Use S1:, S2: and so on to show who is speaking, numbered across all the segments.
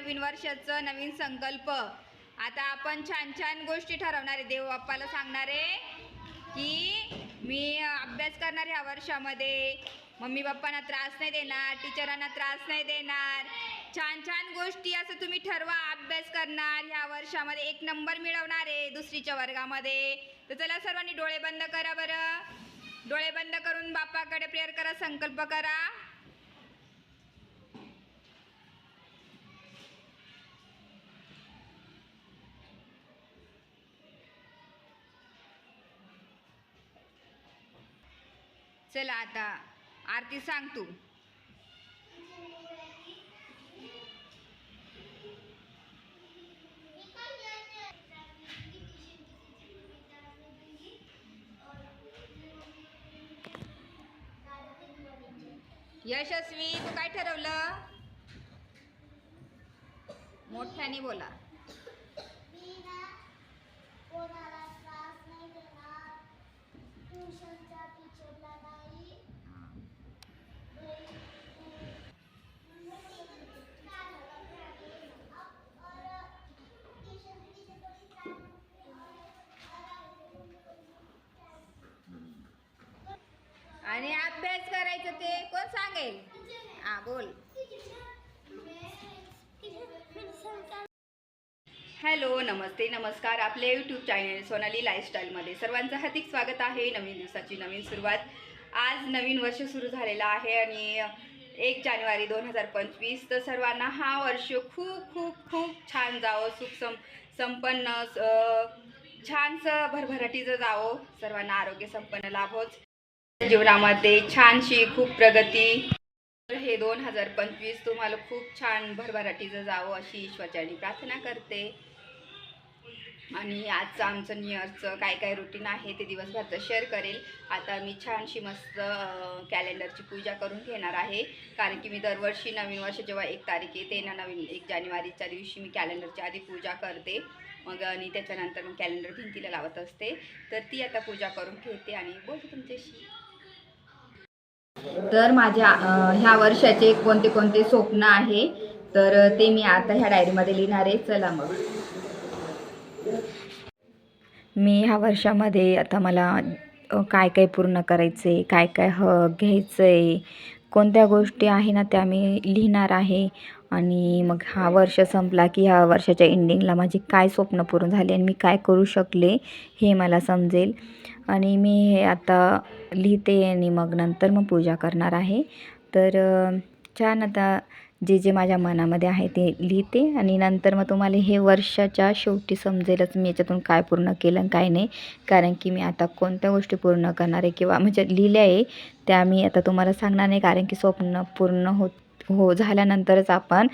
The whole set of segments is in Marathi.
S1: नवीन वर्षाचं नवीन संकल्प. आता आपण छान छान गोष्टी ठरवणार आहे. देवबाप्पाला सांगणार आहे की मी अभ्यास करणार ह्या वर्षामध्ये. मम्मी पप्पांना त्रास नाही देणार टीचरांना त्रास नाही देणार. छान छान गोष्टी असं तुम्ही ठरवा अभ्यास करणार. ह्या वर्षामध्ये एक नंबर मिळवणार आहे दुसरीच्या वर्गामध्ये. तर चला सर्वांनी डोळे बंद करा बरं. डोळे बंद करून बाप्पाकडे प्रेयर करा संकल्प करा. चला आता आरती सांग तू. यशस्वी तू काय ठरवलं? मोठ्याने बोला.
S2: कोणाला त्रास नाही देणार. ट्युशनच्या टीचरला
S1: आणि अभ्यास करायचं ते कोण सांगेल? हा बोल. हॅलो नमस्ते नमस्कार. आपल्या यूट्यूब चॅनल सोनाली लाईफस्टाईलमध्ये सर्वांचं हार्दिक स्वागत आहे. नवीन दिवसाची नवीन सुरुवात. आज नवीन वर्ष सुरू झालेलं आहे आणि एक जानेवारी दोन हजार पंचवीस तर सर्वांना हा वर्ष खूप खूप खूप छान जावं सुख सं संपन्न छानसं भरभराटीचं जावं. सर्वांना आरोग्य संपन्न लाभोच. जीवनामध्ये छानशी खूप प्रगती. हे दोन हजार पंचवीस तुम्हाला खूप छान भरभराटीचं जावं अशी ईश्वरच्यानी प्रार्थना करते. आणि आजचं आमचं न्यू काय काय रुटीन आहे ते दिवसभरचं शेअर करेल. आता मी छानशी मस्त कॅलेंडरची पूजा करून घेणार आहे. कारण की मी दरवर्षी नवीन वर्ष जेव्हा एक तारीख येते ना नवीन एक जानेवारीच्या दिवशी मी कॅलेंडरची आधी पूजा करते. मग आणि त्याच्यानंतर मग कॅलेंडर भिंतीला लावत असते. तर ती आता पूजा करून घेते आणि बोलते तुमच्याशी. तर माझ्या ह्या वर्षाचे कोणते कोणते स्वप्न आहे तर ते मी आता ह्या डायरीमध्ये लिहिणार आहे. चला मग. मी ह्या वर्षामध्ये आता मला काय काय पूर्ण करायचं आहे काय काय ह घ्यायचं आहे कोणत्या गोष्टी आहे ना त्या मी लिहिणार आहे. आणि मग हा वर्ष संपला की ह्या वर्षाच्या एंडिंगला माझी काय स्वप्न पूर्ण झाले आणि मी काय करू शकले हे मला समजेल. आणि मी हे आता लिहिते आणि मग नंतर मग पूजा करणार आहे. तर छान आता जे जे माझ्या मनामध्ये आहे ते लिहिते आणि नंतर मग तुम्हाला हे वर्षाच्या शेवटी समजेलच मी याच्यातून काय पूर्ण केलं आणि काय नाही. कारण की मी आता कोणत्या गोष्टी पूर्ण करणार आहे किंवा म्हणजे लिहिल्या आहे त्या मी आता तुम्हाला सांगणार नाही. कारण की स्वप्न पूर्ण होत हो झाल्यानंतरच आपण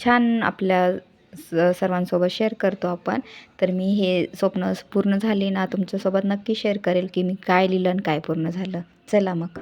S1: छान आपल्या स सर्वांसोबत शेअर करतो आपण. तर मी हे स्वप्न पूर्ण झाले ना तुमच्यासोबत नक्की शेअर करेल की मी काय लिहिलं आणि काय पूर्ण झालं. चला मग.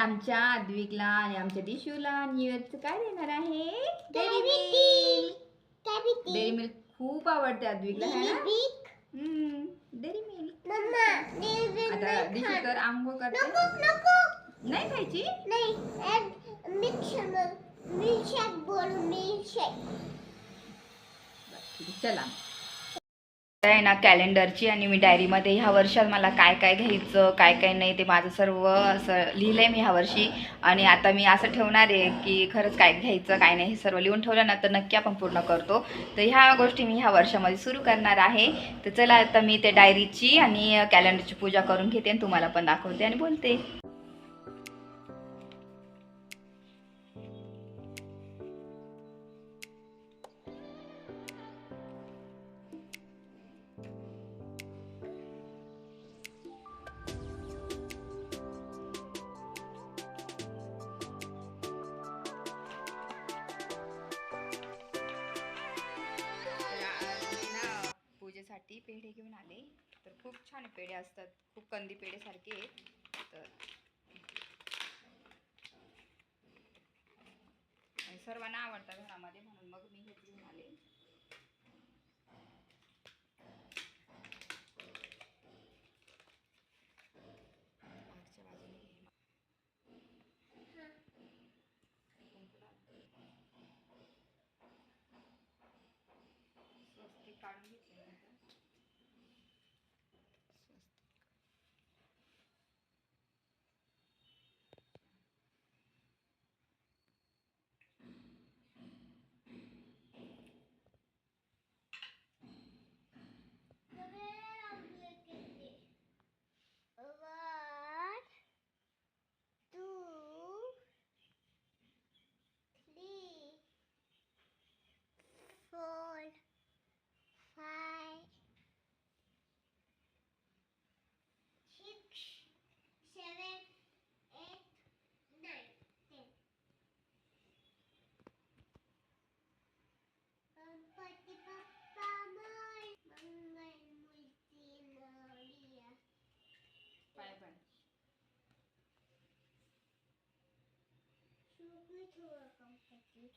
S1: आमच्या अद्विकला आणि आमच्या दिशूला न्यू इयरचं काय देणार आहे? Dairy milk
S2: Cavity.
S1: Dairy milk खूप आवडते अद्विकला है ना. हम्म, डेअरी मिल्क आता दिशू. तर आंघोळ करते. नाही खायची?
S2: नाही बोल
S1: आहे, चला. आहे ना कॅलेंडरची आणि मी डायरीमध्ये ह्या वर्षात मला काय काय घ्यायचं काय काय नाही ते माझं सर्व असं लिहिलं आहे मी ह्या वर्षी. आणि आता मी असं ठेवणार आहे की खरंच काय घ्यायचं काय नाही हे सर्व लिहून ठेवलं ना तर नक्की आपण पूर्ण करतो. तर ह्या गोष्टी मी ह्या वर्षामध्ये सुरू करणार आहे. तर चला आता मी ते डायरीची आणि कॅलेंडरची पूजा करून घेते आणि तुम्हाला पण दाखवते आणि बोलते. असतात. खूप कंदी पेढेसारखे आहेत. तर सर्वांना आवडतात घरामध्ये म्हणून मग मी हे घेऊन आले. मागच्या बाजूने घे. काढून
S2: शुक्र थोडं गणपती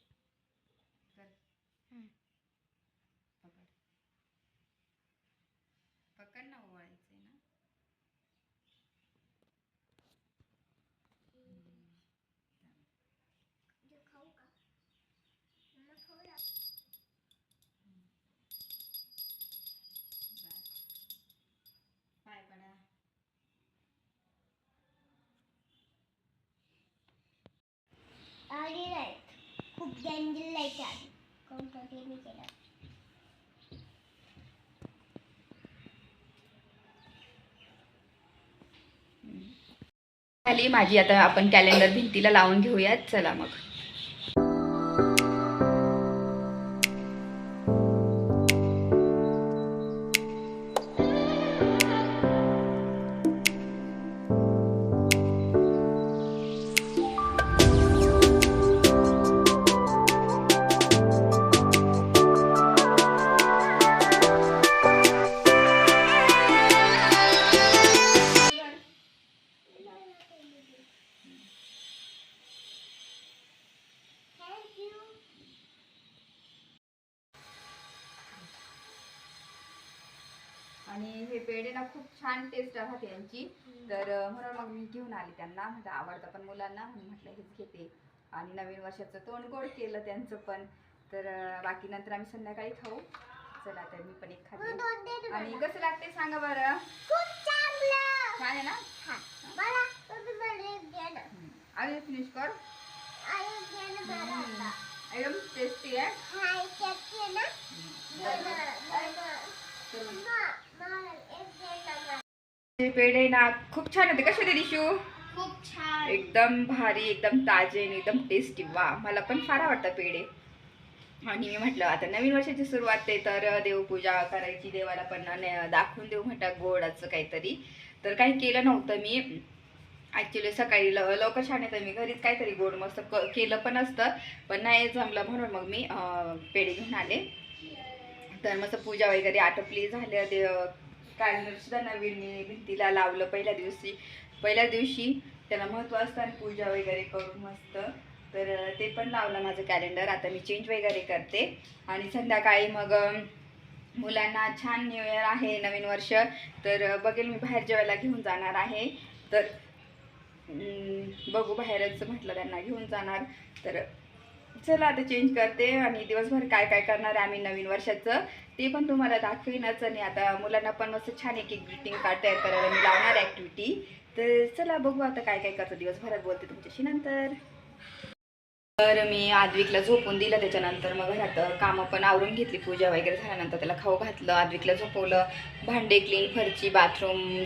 S1: कर पकड पकड ना ओवाळायचंय ना
S2: जे खाऊ का मम्मा खाऊ लाग
S1: बरं. पाय पडा
S2: आली लाइट खूप डेंजर लाइट आली कोणतं मी केलं?
S1: झाली माझी. आता आपण कॅलेंडर भिंतीला लावून घेऊयात. चला मग. आणि पेढे ना खूप छान टेस्ट राहते यांची. तर म्हणून मग मी घेऊन आले त्यांना. म्हणजे आवडतं पण मुलांना. म्हणून म्हटलं हेच घेते. आणि नवीन वर्षाचं तोंड गोड केलं त्यांचं पण. तर बाकी नंतर आम्ही संध्याकाळी खाऊ. चला तर मी पण एक खाते. आणि. कसं लागते सांगा बरं? छान आहे ना?
S2: हा.
S1: अरे फिनिश कर. एकदम टेस्टी आहे
S2: हा एक घेतली ना
S1: हम्म.
S2: Mamma, mamma.
S1: तर
S2: मम्मा, मला एक दे ना मला.
S1: हे पेढे ना? खूप छान होते कसे ते दिशू?
S2: खूप छान.
S1: एकदम भारी एकदम ताजे आणि एकदम टेस्टी वा मला पण फार आवडतं पेढे. आणि मी म्हटलं आता नवीन वर्षाची सुरुवात आहे तर देवपूजा करायची देवाला पण दाखवून देऊ म्हटलं गोडाचं काहीतरी. तर काही केलं नव्हतं मी. ॲक्च्युली सकाळी ल लवकर छान येतं मी घरीच काहीतरी गोड मस्त क केलं पण असतं. पण नाही जमलं म्हणून मग मी पेढे घेऊन आले. तर मस्त पूजा वगैरे आटोपली झाल्या देव कॅलेंडर सुद्धा नवीन मी भिंतीला लावलं पहिल्या दिवशी. पहिल्या दिवशी त्याला महत्त्व असतं आणि पूजा वगैरे करून मस्त. तर ते पण लावलं माझं कॅलेंडर आता मी चेंज वगैरे करते. आणि संध्याकाळी मग मुलांना छान न्यू इयर आहे नवीन वर्ष. तर बघेल मी बाहेर जेवायला घेऊन जाणार आहे. तर बघू बाहेरच म्हटलं त्यांना घेऊन जाणार. तर चला आता चेंज करते आणि दिवसभर काय काय करणार आहे आम्ही नवीन वर्षाचं ते पण तुम्हाला दाखवेनच आणि आता मुलांना पण मस्त छान एक एक ग्रीटिंग कार्ड तयार करायला मी लावणार ॲक्टिव्हिटी तर चला बघू आता काय काय करतो दिवसभरात बोलते तुमच्याशी नंतर. तर मी आद्विकला झोपून दिलं त्याच्यानंतर मग घरात कामं पण आवरून घेतली पूजा वगैरे झाल्यानंतर त्याला खाऊ घातलं आद्विकला झोपवलं भांडे क्लीन फरची बाथरूम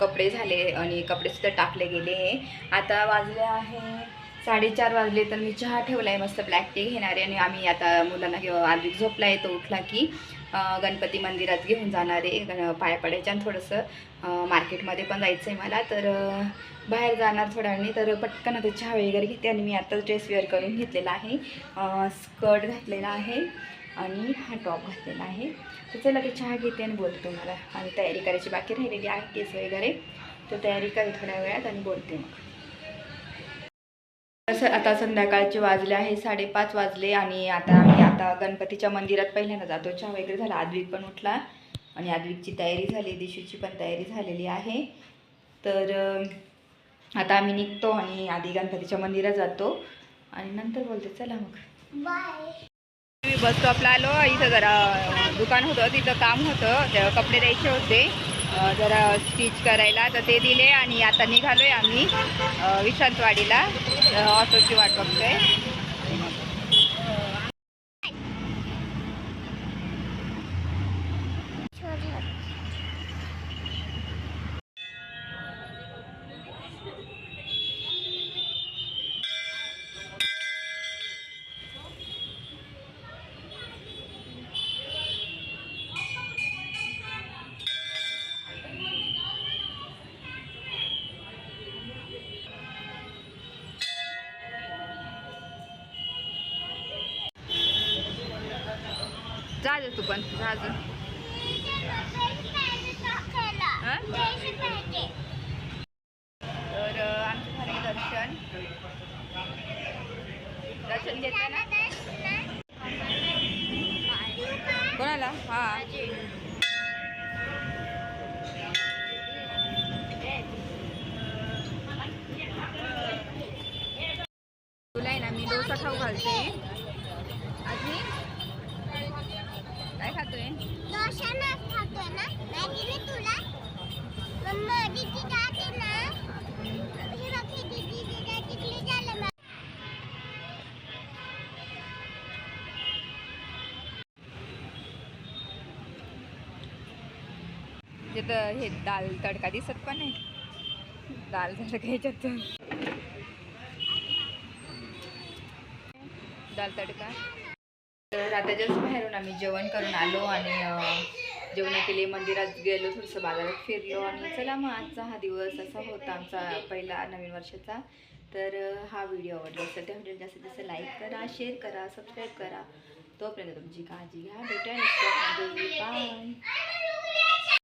S1: कपडे झाले आणि कपडेसुद्धा टाकले गेले. हे आता वाजले आहे साडेचार वाजले तर मी चहा ठेवला आहे मस्त ब्लॅक टी घेणार आहे आणि आम्ही आता मुलांना घेऊ आधी झोपला आहे तो उठला की गणपती मंदिरात घेऊन जाणार आहे गण पाया पडायच्या आणि थोडंसं मार्केटमध्ये पण जायचं आहे मला. तर बाहेर जाणार थोड्या वेळाने तर पटकन आता चहा वगैरे घेते आणि मी आत्ताच ड्रेस वेअर करून घेतलेला आहे. स्कर्ट घातलेला आहे आणि हा टॉप घातलेला आहे. तर चला ते चहा घेते आणि बोलते तुम्हाला. आणि तयारी करायची बाकी राहिलेली आहे केस वगैरे. तर तयारी करेल थोड्या वेळात आणि बोलते मग. असं आता संध्याकाळचे वाजले आहे साडेपाच वाजले आणि आता आम्ही आता गणपतीच्या मंदिरात पहिल्यांदा जातो. चहा वगैरे झाला आद्विक पण उठला आणि आद्विकची तयारी झाली दिशूची पण तयारी झालेली आहे. तर आता आम्ही निघतो आणि आधी गणपतीच्या मंदिरात जातो. आणि नंतर बोलते चला मग.
S2: बाय
S1: मी बस स्टॉपला आलो इथं जरा दुकान होतं तिथं काम होतं कपडे द्यायचे होते. जरा स्टिच करायला तर ते दिले आणि आता निघालो आहे आम्ही विशांतवाडीला विश्रांतवाडीला ऑटोची वाट बघतो आहे तू पण जा जा तर आमचं झाले दर्शन. दर्शन घेतलं ना? कोणाला? हा. तुला आहे ना मी डोसा खाऊ घालते. तिथं हे दाल तडका दिसत पण नाही. दाल तडका ह्याच्यात दाल तडका. तर आता जस्ट बाहेरून आम्ही जेवण करून आलो आणि जेवणा केले मंदिरात गेलो थोडंसं बाजारात फिरलो आणि चला मग आजचा हा दिवस असा होता आमचा पहिला नवीन वर्षाचा. तर हा व्हिडिओ आवडला असेल त्या व्हिडिओ जास्तीत जास्त लाईक करा शेअर करा सबस्क्राईब करा. तोपर्यंत तुमची काळजी घ्या. भेटा बाय.